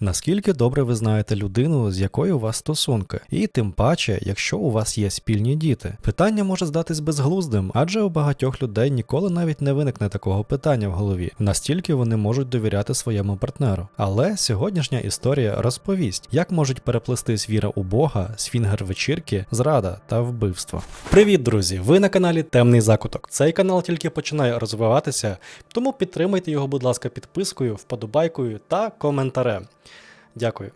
Наскільки добре ви знаєте людину, з якою у вас стосунки, і тим паче, якщо у вас є спільні діти. Питання може здатись безглуздим, адже у багатьох людей ніколи навіть не виникне такого питання в голові, настільки вони можуть довіряти своєму партнеру. Але сьогоднішня історія розповість, як можуть переплестись віра у Бога, свінгер вечірки, зрада та вбивство. Привіт, друзі! Ви на каналі Темний Закуток. Цей канал тільки починає розвиватися, тому підтримайте його, будь ласка, підпискою, вподобайкою та коментарем. Дякую.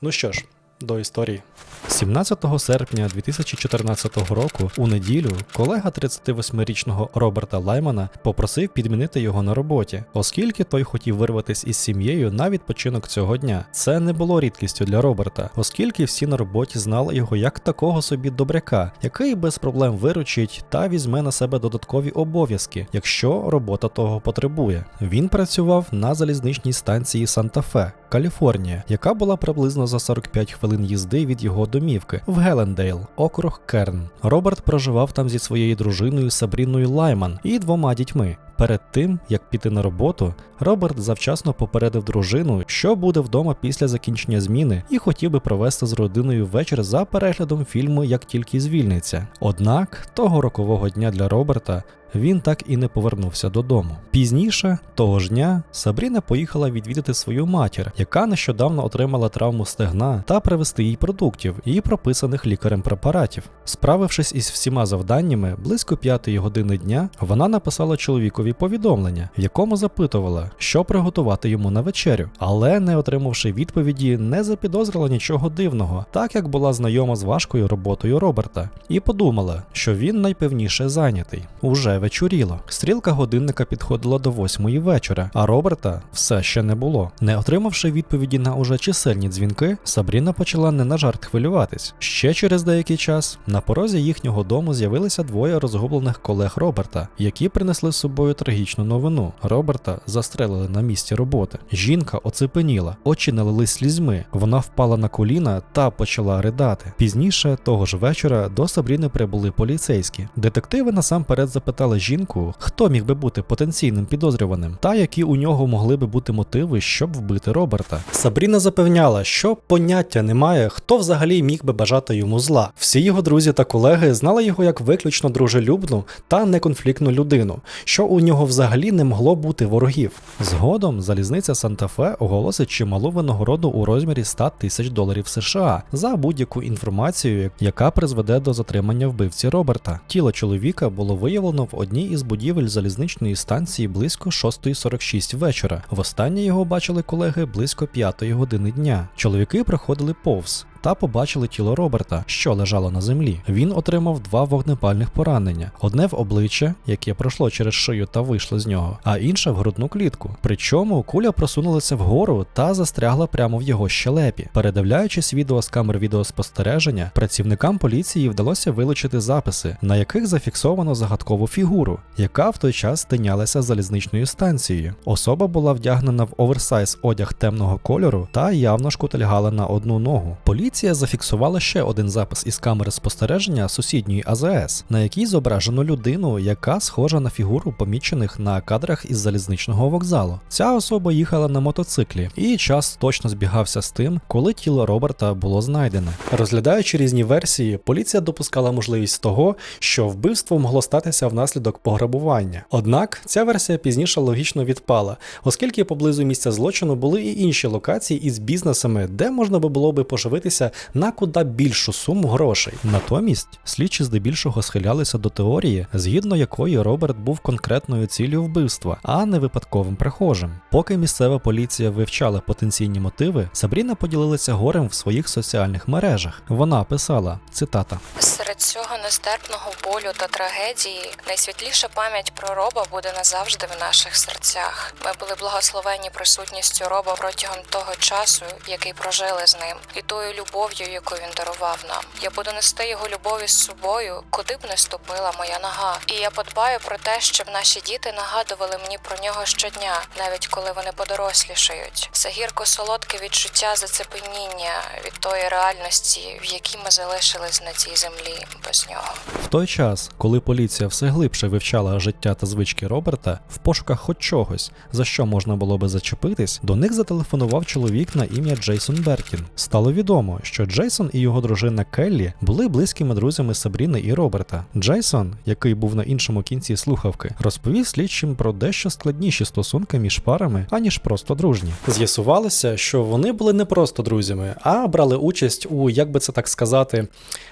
Ну що ж, до історії. 17 серпня 2014 року у неділю колега 38-річного Роберта Лаймана попросив підмінити його на роботі, оскільки той хотів вирватися із сім'єю на відпочинок цього дня. Це не було рідкістю для Роберта, оскільки всі на роботі знали його як такого собі добряка, який без проблем виручить та візьме на себе додаткові обов'язки, якщо робота того потребує. Він працював на залізничній станції Санта-Фе, Каліфорнія, яка була приблизно за 45 хвилин їзди від його домівки в Гелендейл, округ Керн. Роберт проживав там зі своєю дружиною Сабріною Лайман і двома дітьми. Перед тим як піти на роботу, Роберт завчасно попередив дружину, що буде вдома після закінчення зміни, і хотів би провести з родиною вечір за переглядом фільму як тільки звільниться. Однак того рокового дня для Роберта він так і не повернувся додому. Пізніше того ж дня Сабріна поїхала відвідати свою матір, яка нещодавно отримала травму стегна, та привезти їй продуктів і прописаних лікарем препаратів. Справившись із всіма завданнями, близько п'ятої години дня вона написала чоловікові повідомлення, в якому запитувала, що приготувати йому на вечерю, але, не отримавши відповіді, не запідозрила нічого дивного, так як була знайома з важкою роботою Роберта, і подумала, що він найпевніше зайнятий. Уже вечоріло. Стрілка годинника підходила до восьмої вечора, а Роберта все ще не було. Не отримавши відповіді на уже чисельні дзвінки, Сабріна почала не на жарт хвилюватись. Ще через деякий час на порозі їхнього дому з'явилися двоє розгублених колег Роберта, які принесли з собою трагічну новину. Роберта застрелили на місці роботи. Жінка оцепеніла, очі налились слізьми. Вона впала на коліна та почала ридати. Пізніше того ж вечора до Сабріни прибули поліцейські. Детективи насамперед запитали жінку, хто міг би бути потенційним підозрюваним, та які у нього могли би бути мотиви, щоб вбити Роберта. Сабріна запевняла, що поняття немає, хто взагалі міг би бажати йому зла. Всі його друзі та колеги знали його як виключно дружелюбну та неконфліктну людину, що у нього взагалі не могло бути ворогів. Згодом залізниця Санта-Фе оголосить чималу винагороду у розмірі 100 тисяч доларів США за будь-яку інформацію, яка призведе до затримання вбивці Роберта. Тіло чоловіка було виявлено в одній із будівель залізничної станції близько 6.46 вечора. Востаннє його бачили колеги близько 5 години дня. Чоловіки проходили повз. Та побачили тіло Роберта, що лежало на землі. Він отримав два вогнепальних поранення: одне в обличчя, яке пройшло через шию та вийшло з нього, а інше в грудну клітку. Причому куля просунулася вгору та застрягла прямо в його щелепі. Передивляючись відео з камер відеоспостереження, працівникам поліції вдалося вилучити записи, на яких зафіксовано загадкову фігуру, яка в той час тинялася залізничною станцією. Особа була вдягнена в оверсайз одяг темного кольору та явно шкутильгала на одну ногу. Поліція зафіксувала ще один запис із камери спостереження сусідньої АЗС, на якій зображено людину, яка схожа на фігуру помічених на кадрах із залізничного вокзалу. Ця особа їхала на мотоциклі, і час точно збігався з тим, коли тіло Роберта було знайдене. Розглядаючи різні версії, поліція допускала можливість того, що вбивство могло статися внаслідок пограбування. Однак ця версія пізніше логічно відпала, оскільки поблизу місця злочину були і інші локації із бізнесами, де можна було би поживитися на куди більшу суму грошей. Натомість слідчі здебільшого схилялися до теорії, згідно якої Роберт був конкретною ціллю вбивства, а не випадковим прихожим. Поки місцева поліція вивчала потенційні мотиви, Сабріна поділилася горем в своїх соціальних мережах. Вона писала цитата. Серед цього нестерпного болю та трагедії найсвітліша пам'ять про роба буде назавжди в наших серцях. Ми були благословені присутністю роба протягом того часу, який прожили з ним, і тою любов'ю, яку він дарував нам. Я буду нести його любові з собою, куди б не ступила моя нога. І я подбаю про те, щоб наші діти нагадували мені про нього щодня, навіть коли вони подорослішають. Це гірко солодке відчуття зацепеніння від тої реальності, в якій ми залишились на цій землі без нього. В той час, коли поліція все глибше вивчала життя та звички Роберта, в пошуках хоч чогось, за що можна було би зачепитись, до них зателефонував чоловік на ім'я Джейсон Беркін. Стало відомо, що Джейсон і його дружина Келлі були близькими друзями Сабріни і Роберта. Джейсон, який був на іншому кінці слухавки, розповів слідчим про дещо складніші стосунки між парами, аніж просто дружні. З'ясувалося, що вони були не просто друзями, а брали участь у, як би це так сказати,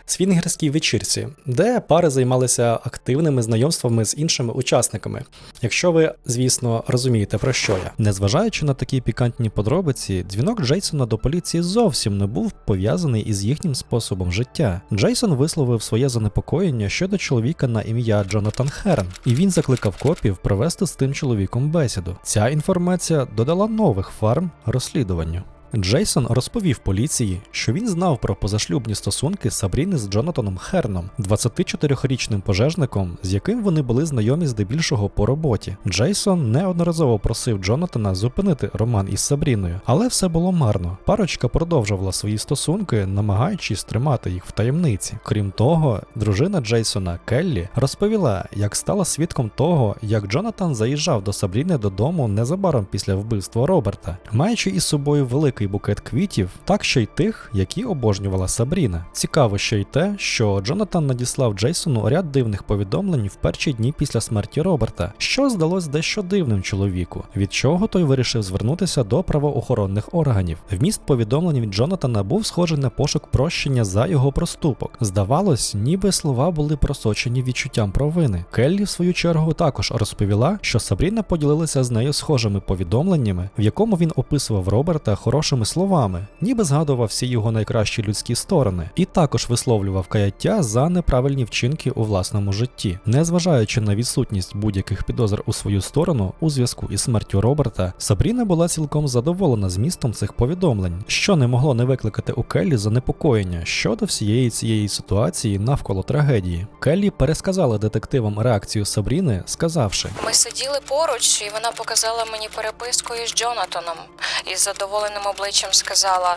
свінгерській вечірці, де пари займалися активними знайомствами з іншими учасниками. Якщо ви, звісно, розумієте про що я. Незважаючи на такі пікантні подробиці, дзвінок Джейсона до поліції зовсім не був пов'язаний із їхнім способом життя. Джейсон висловив своє занепокоєння щодо чоловіка на ім'я Джонатан Херн, і він закликав копів провести з тим чоловіком бесіду. Ця інформація додала нових фарм розслідуванню. Джейсон розповів поліції, що він знав про позашлюбні стосунки Сабріни з Джонатаном Херном, 24-річним пожежником, з яким вони були знайомі здебільшого по роботі. Джейсон неодноразово просив Джонатана зупинити роман із Сабріною, але все було марно. Парочка продовжувала свої стосунки, намагаючись тримати їх в таємниці. Крім того, дружина Джейсона Келлі розповіла, як стала свідком того, як Джонатан заїжджав до Сабріни додому незабаром після вбивства Роберта, маючи із собою великий букет квітів, так ще й тих, які обожнювала Сабріна. Цікаво ще й те, що Джонатан надіслав Джейсону ряд дивних повідомлень в перші дні після смерті Роберта, що здалось дещо дивним чоловіку, від чого той вирішив звернутися до правоохоронних органів. Вміст повідомлень від Джонатана був схожий на пошук прощення за його проступок. Здавалось, ніби слова були просочені відчуттям провини. Келлі, в свою чергу, також розповіла, що Сабріна поділилася з нею схожими повідомленнями, в якому він описував Роберта хорошими словами, ніби згадував всі його найкращі людські сторони, і також висловлював каяття за неправильні вчинки у власному житті, незважаючи на відсутність будь-яких підозр у свою сторону у зв'язку із смертю Роберта, Сабріна була цілком задоволена змістом цих повідомлень, що не могло не викликати у Келлі занепокоєння щодо всієї цієї ситуації навколо трагедії. Келлі пересказала детективам реакцію Сабріни, сказавши: Ми сиділи поруч, і вона показала мені переписку із Джонатаном. І з задоволеним обличчям сказала: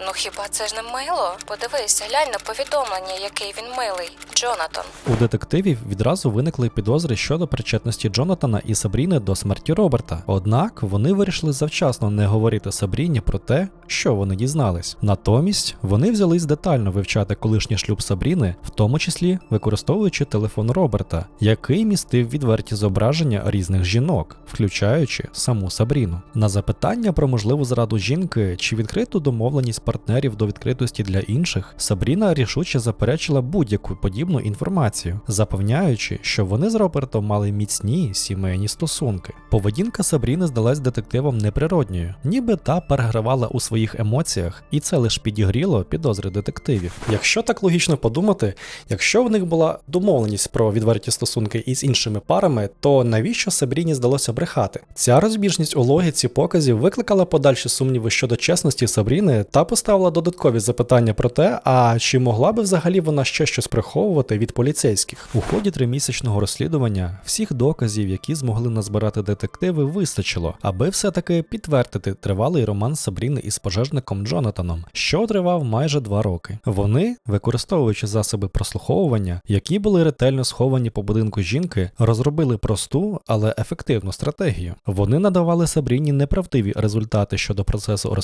Ну хіба це ж не мило? Подивись, глянь на повідомлення, який він милий. Джонатан. У детективів відразу виникли підозри щодо причетності Джонатана і Сабріни до смерті Роберта. Однак вони вирішили завчасно не говорити Сабріні про те, що вони дізнались. Натомість вони взялись детально вивчати колишній шлюб Сабріни, в тому числі використовуючи телефон Роберта, який містив відверті зображення різних жінок, включаючи саму Сабріну. На запитання про можливу зраду жінки чи відкриту домовленість партнерів до відкритості для інших, Сабріна рішуче заперечила будь-яку подібну інформацію, запевняючи, що вони з Робертом мали міцні сімейні стосунки. Поведінка Сабріни здалась детективам неприродньою, ніби та перегравала у своїх емоціях, і це лише підігріло підозри детективів. Якщо так логічно подумати, якщо в них була домовленість про відверті стосунки із іншими парами, то навіщо Сабріні здалося брехати? Ця розбіжність у логіці показів викликала подальші сумніви щодо чесності Сабріни та поставила додаткові запитання про те, а чи могла би взагалі вона ще щось приховувати від поліцейських. У ході тримісячного розслідування всіх доказів, які змогли назбирати детективи, вистачило, аби все-таки підтвердити тривалий роман Сабріни із пожежником Джонатаном, що тривав майже два роки. Вони, використовуючи засоби прослуховування, які були ретельно сховані по будинку жінки, розробили просту, але ефективну стратегію. Вони надавали Сабріні неправдиві результати щодо процесу розслідування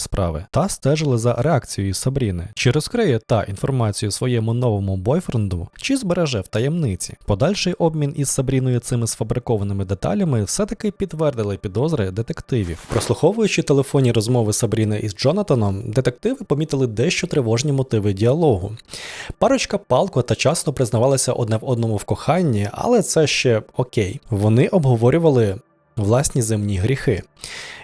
справи та стежили за реакцією Сабріни, чи розкриє та інформацію своєму новому бойфренду, чи збереже в таємниці. Подальший обмін із Сабріною цими сфабрикованими деталями все-таки підтвердили підозри детективів. Прослуховуючи телефонні розмови Сабріни із Джонатаном, детективи помітили дещо тривожні мотиви діалогу. Парочка палко та часто признавалися одне в одному в коханні, але це ще окей. Вони обговорювали власні земні гріхи.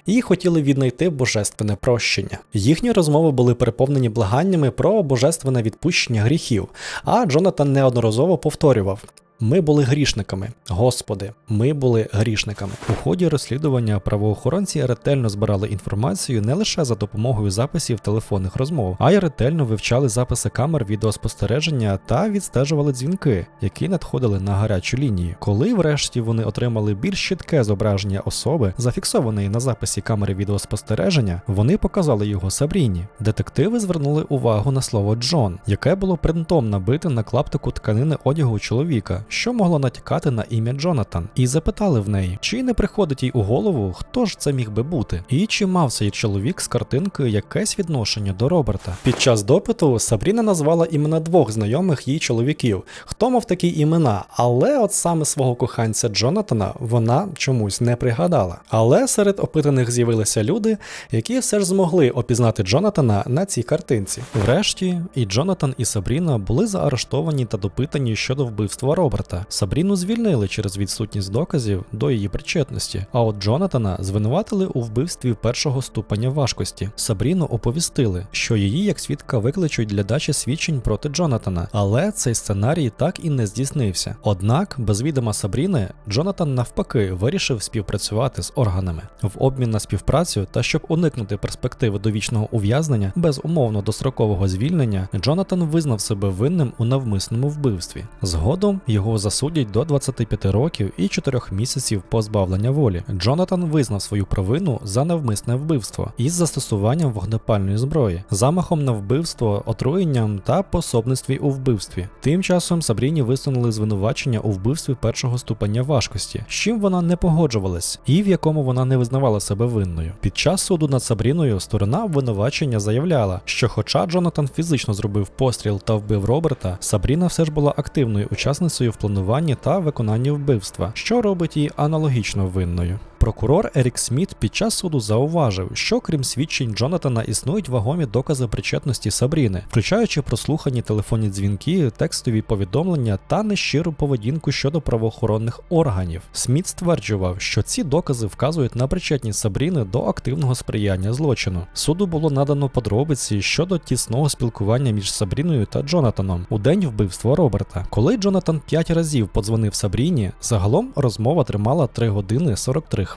І хотіли віднайти божественне прощення. Їхні розмови були переповнені благаннями про божественне відпущення гріхів, а Джонатан неодноразово повторював: Ми були грішниками. Господи, ми були грішниками. У ході розслідування правоохоронці ретельно збирали інформацію не лише за допомогою записів телефонних розмов, а й ретельно вивчали записи камер відеоспостереження та відстежували дзвінки, які надходили на гарячу лінію. Коли врешті вони отримали більш чітке зображення особи, зафіксованої на записі камери відеоспостереження, вони показали його Сабріні. Детективи звернули увагу на слово Джон, яке було принтом набите на клаптику тканини одягу чоловіка, що могло натякати на ім'я Джонатан, і запитали в неї, чи не приходить їй у голову, хто ж це міг би бути, і чи мав цей чоловік з картинкою якесь відношення до Роберта. Під час допиту Сабріна назвала імена двох знайомих їй чоловіків, хто мав такі імена, але от саме свого коханця Джонатана вона чомусь не пригадала. Але серед опитаних з'явилися люди, які все ж змогли опізнати Джонатана на цій картинці. Врешті, і Джонатан, і Сабріна були заарештовані та допитані щодо вбивства Роберта. Сабріну звільнили через відсутність доказів до її причетності. А от Джонатана звинуватили у вбивстві першого ступеня важкості. Сабріну оповістили, що її як свідка викличуть для дачі свідчень проти Джонатана, але цей сценарій так і не здійснився. Однак, без відома Сабріни, Джонатан навпаки вирішив співпрацювати з органами в обмін на співпрацю та щоб уникнути перспективи довічного ув'язнення без умовно дострокового звільнення, Джонатан визнав себе винним у навмисному вбивстві. Згодом його засудять до 25 років і 4 місяців позбавлення волі. Джонатан визнав свою провину за навмисне вбивство із застосуванням вогнепальної зброї, замахом на вбивство, отруєнням та пособництві у вбивстві. Тим часом Сабріні висунули звинувачення у вбивстві першого ступеня важкості, з чим вона не погоджувалась, і в якому вона не визнавала себе винною. Під час суду над Сабріною сторона обвинувачення заявляла, що, хоча Джонатан фізично зробив постріл та вбив Роберта, Сабріна все ж була активною учасницею в плануванні та виконанні вбивства, що робить її аналогічно винною. Прокурор Ерік Сміт під час суду зауважив, що крім свідчень Джонатана існують вагомі докази причетності Сабріни, включаючи прослухані телефонні дзвінки, текстові повідомлення та нещиру поведінку щодо правоохоронних органів. Сміт стверджував, що ці докази вказують на причетність Сабріни до активного сприяння злочину. Суду було надано подробиці щодо тісного спілкування між Сабріною та Джонатаном у день вбивства Роберта. Коли Джонатан п'ять разів подзвонив Сабріні, загалом розмова тримала 3 години 43 хвилини.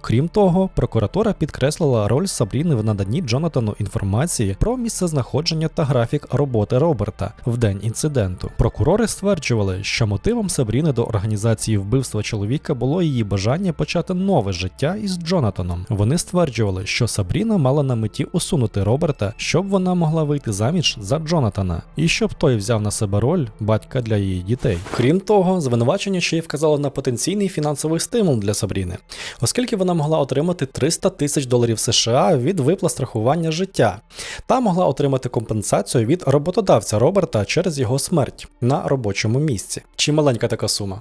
Крім того, прокуратура підкреслила роль Сабріни в наданні Джонатану інформації про місцезнаходження та графік роботи Роберта в день інциденту. Прокурори стверджували, що мотивом Сабріни до організації вбивства чоловіка було її бажання почати нове життя із Джонатаном. Вони стверджували, що Сабріна мала на меті усунути Роберта, щоб вона могла вийти заміж за Джонатана, і щоб той взяв на себе роль батька для її дітей. Крім того, звинувачення ще й вказало на потенційний фінансовий стимул для Сабріни оскільки вона могла отримати 300 тисяч доларів США від виплат страхування життя та могла отримати компенсацію від роботодавця Роберта через його смерть на робочому місці. Чи маленька така сума?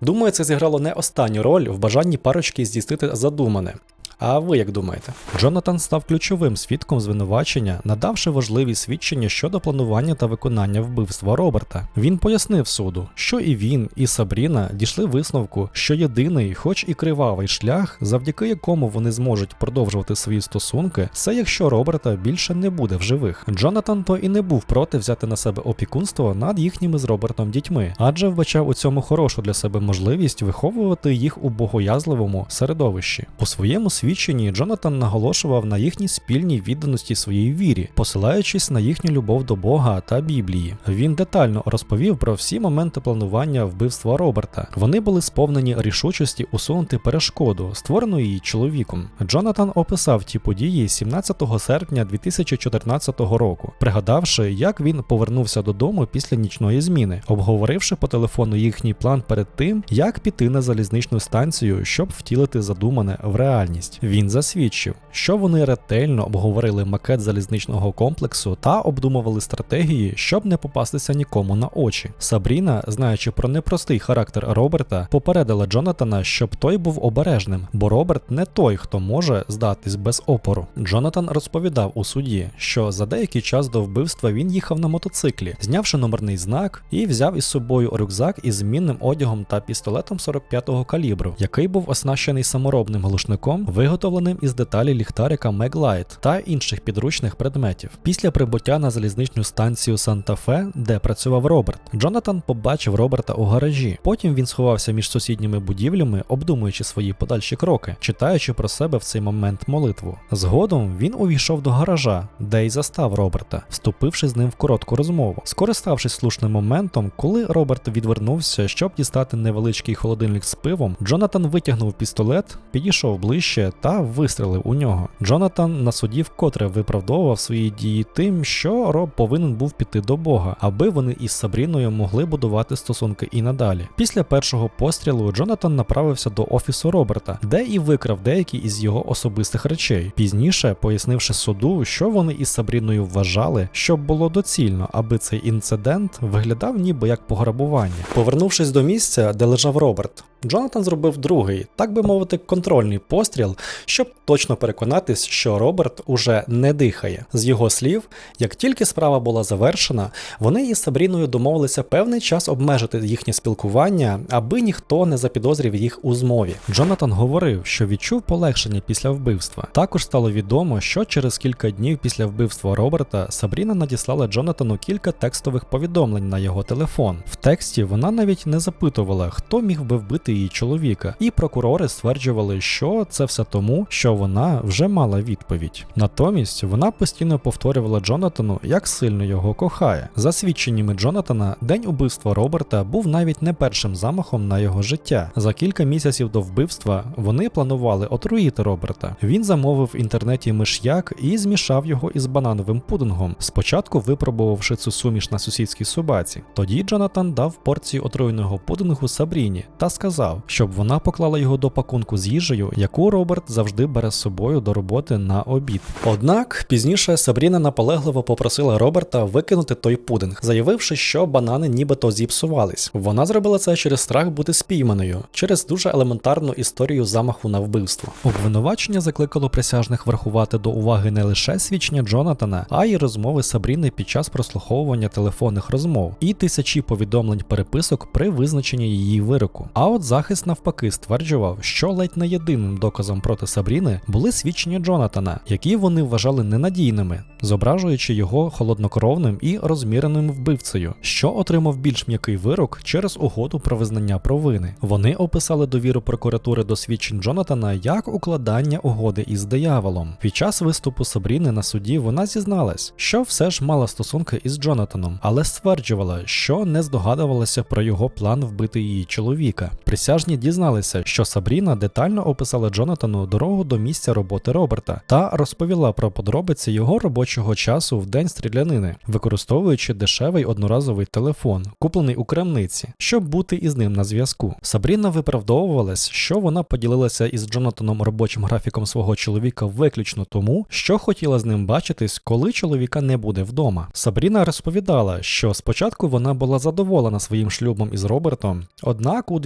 Думаю, це зіграло не останню роль в бажанні парочки здійснити задумане. А ви як думаєте? Джонатан став ключовим свідком звинувачення, надавши важливі свідчення щодо планування та виконання вбивства Роберта. Він пояснив суду, що і він, і Сабріна дійшли висновку, що єдиний, хоч і кривавий шлях, завдяки якому вони зможуть продовжувати свої стосунки, це якщо Роберта більше не буде в живих. Джонатан то і не був проти взяти на себе опікунство над їхніми з Робертом дітьми, адже вбачав у цьому хорошу для себе можливість виховувати їх у богоязливому середовищі. У своєму світі свідченні Джонатан наголошував на їхній спільній відданості своїй вірі, посилаючись на їхню любов до Бога та Біблії. Він детально розповів про всі моменти планування вбивства Роберта. Вони були сповнені рішучості усунути перешкоду, створену її чоловіком. Джонатан описав ті події 17 серпня 2014 року, пригадавши, як він повернувся додому після нічної зміни, обговоривши по телефону їхній план перед тим, як піти на залізничну станцію, щоб втілити задумане в реальність. Він засвідчив, що вони ретельно обговорили макет залізничного комплексу та обдумували стратегії, щоб не попастися нікому на очі. Сабріна, знаючи про непростий характер Роберта, попередила Джонатана, щоб той був обережним, бо Роберт не той, хто може здатись без опору. Джонатан розповідав у суді, що за деякий час до вбивства він їхав на мотоциклі, знявши номерний знак, і взяв із собою рюкзак із змінним одягом та пістолетом 45-го калібру, який був оснащений саморобним глушником, виготовленим із деталі ліхтарика Меглайт та інших підручних предметів. Після прибуття на залізничну станцію Санта-Фе, де працював Роберт, Джонатан побачив Роберта у гаражі. Потім він сховався між сусідніми будівлями, обдумуючи свої подальші кроки, читаючи про себе в цей момент молитву. Згодом він увійшов до гаража, де й застав Роберта, вступивши з ним в коротку розмову. Скориставшись слушним моментом, коли Роберт відвернувся, щоб дістати невеличкий холодильник з пивом, Джонатан витягнув пістолет, підійшов ближче та вистрелив у нього. Джонатан на суді вкотре виправдовував свої дії тим, що Роб повинен був піти до Бога, аби вони із Сабріною могли будувати стосунки і надалі. Після першого пострілу Джонатан направився до офісу Роберта, де і викрав деякі із його особистих речей. Пізніше пояснивши суду, що вони із Сабріною вважали, що було доцільно, аби цей інцидент виглядав ніби як пограбування. Повернувшись до місця, де лежав Роберт, Джонатан зробив другий, так би мовити, контрольний постріл, щоб точно переконатись, що Роберт уже не дихає. З його слів, як тільки справа була завершена, вони із Сабріною домовилися певний час обмежити їхнє спілкування, аби ніхто не запідозрив їх у змові. Джонатан говорив, що відчув полегшення після вбивства. Також стало відомо, що через кілька днів після вбивства Роберта Сабріна надіслала Джонатану кілька текстових повідомлень на його телефон. В тексті вона навіть не запитувала, хто міг би вбити її чоловіка, і прокурори стверджували, що це все тому, що вона вже мала відповідь. Натомість вона постійно повторювала Джонатану, як сильно його кохає. За свідченнями Джонатана, день убивства Роберта був навіть не першим замахом на його життя. За кілька місяців до вбивства вони планували отруїти Роберта. Він замовив в інтернеті миш'як і змішав його із банановим пудингом. Спочатку випробувавши цю суміш на сусідській собаці. Тоді Джонатан дав порцію отруєного пудингу Сабріні та сказав, щоб вона поклала його до пакунку з їжею, яку Роберт завжди бере з собою до роботи на обід. Однак пізніше Сабріна наполегливо попросила Роберта викинути той пудинг, заявивши, що банани нібито зіпсувались. Вона зробила це через страх бути спійманою, через дуже елементарну історію замаху на вбивство. Обвинувачення закликало присяжних врахувати до уваги не лише свідчення Джонатана, а й розмови Сабріни під час прослуховування телефонних розмов і тисячі повідомлень переписок при визначенні її вироку. А от захист навпаки стверджував, що ледь не єдиним доказом проти Сабріни були свідчення Джонатана, які вони вважали ненадійними, зображуючи його холоднокровним і розміреним вбивцею, що отримав більш м'який вирок через угоду про визнання провини. Вони описали довіру прокуратури до свідчень Джонатана як укладання угоди із дияволом. Під час виступу Сабріни на суді вона зізналась, що все ж мала стосунки із Джонатаном, але стверджувала, що не здогадувалася про його план вбити її чоловіка. Присяжні дізналися, що Сабріна детально описала Джонатану дорогу до місця роботи Роберта та розповіла про подробиці його робочого часу в день стрілянини, використовуючи дешевий одноразовий телефон, куплений у крамниці, щоб бути із ним на зв'язку. Сабріна виправдовувалась, що вона поділилася із Джонатаном робочим графіком свого чоловіка виключно тому, що хотіла з ним бачитись, коли чоловіка не буде вдома. Сабріна розповідала, що спочатку вона була задоволена своїм шлюбом із Робертом, однак у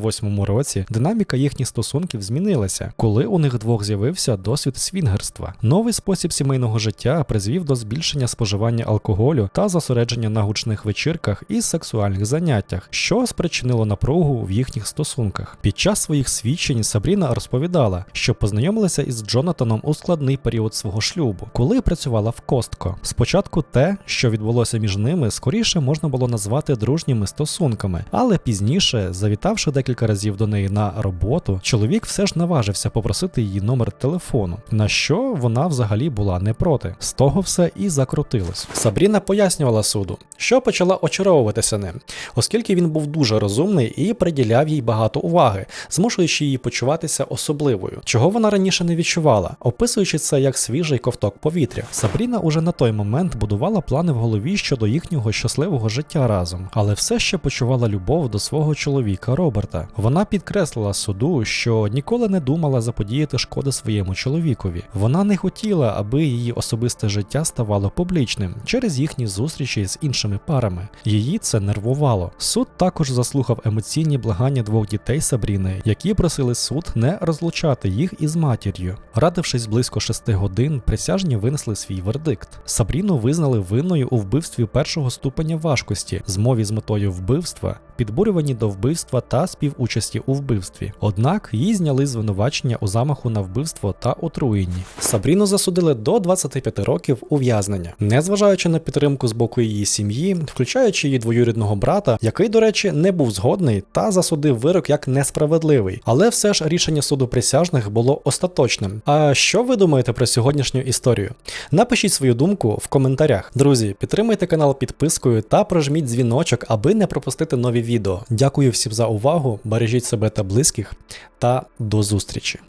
2008 році динаміка їхніх стосунків змінилася, коли у них двох з'явився досвід свінгерства. Новий спосіб сімейного життя призвів до збільшення споживання алкоголю та зосередження на гучних вечірках і сексуальних заняттях, що спричинило напругу в їхніх стосунках. Під час своїх свідчень Сабріна розповідала, що познайомилася із Джонатаном у складний період свого шлюбу, коли працювала в Костко. Спочатку те, що відбулося між ними, скоріше можна було назвати дружніми стосунками, але пізніше, завітавши декілька разів до неї на роботу, чоловік все ж наважився попросити її номер телефону, на що вона взагалі була не проти. З того все і закрутилось. Сабріна пояснювала суду, що почала очаровуватися ним, оскільки він був дуже розумний і приділяв їй багато уваги, змушуючи її почуватися особливою, чого вона раніше не відчувала, описуючи це як свіжий ковток повітря. Сабріна уже на той момент будувала плани в голові щодо їхнього щасливого життя разом, але все ще почувала любов до свого чоловіка Роберта. Вона підкреслила суду, що ніколи не думала заподіяти шкоди своєму чоловікові. Вона не хотіла, аби її особисте життя ставало публічним через їхні зустрічі з іншими парами. Її це нервувало. Суд також заслухав емоційні благання двох дітей Сабріни, які просили суд не розлучати їх із матір'ю. Радившись близько шести годин, присяжні винесли свій вердикт. Сабріну визнали винною у вбивстві першого ступеня важкості, змові з метою вбивства, підбурюванні до вбивства та співучасті у вбивстві. Однак їй зняли звинувачення у замаху на вбивство та отруєнні. Сабріну засудили до 25 років ув'язнення, незважаючи на підтримку з боку її сім'ї, включаючи її двоюрідного брата, який, до речі, не був згодний та засудив вирок як несправедливий. Але все ж рішення суду присяжних було остаточним. А що ви думаєте про сьогоднішню історію? Напишіть свою думку в коментарях. Друзі, підтримайте канал підпискою та прожміть дзвіночок, аби не пропустити нові відео. Дякую всім за увагу, бережіть себе та близьких, та до зустрічі!